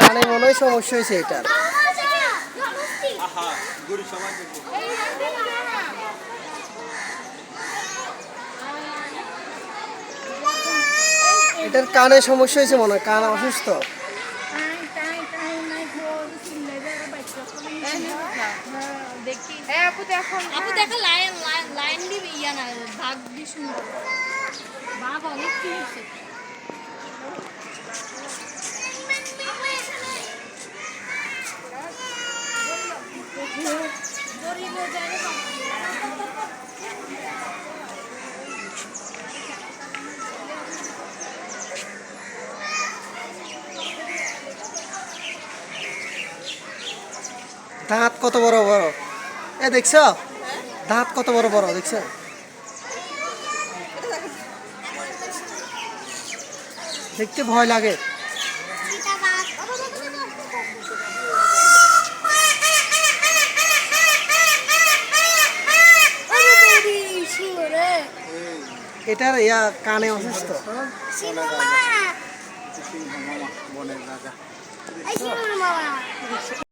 কানে মনে হয় সমস্যা হয়েছে এটা। আহা গরু সবাই দেখব এটার কানে সমস্যা হয়েছে মনে হয় কান অসুস্থ। আপু দেখো। লাইন লাইন লাইন দিবি ইয়া না ভাগ দি সুন্দর। বাঘ অনেক কিনেছে দাঁত কত বড় বড়? এ দেখছ? দাঁত কত বড় বড় দেখছ? দেখতে ভয় লাগে। এটার ইয়া কানে অসুস্থ। বনের রাজা। মামা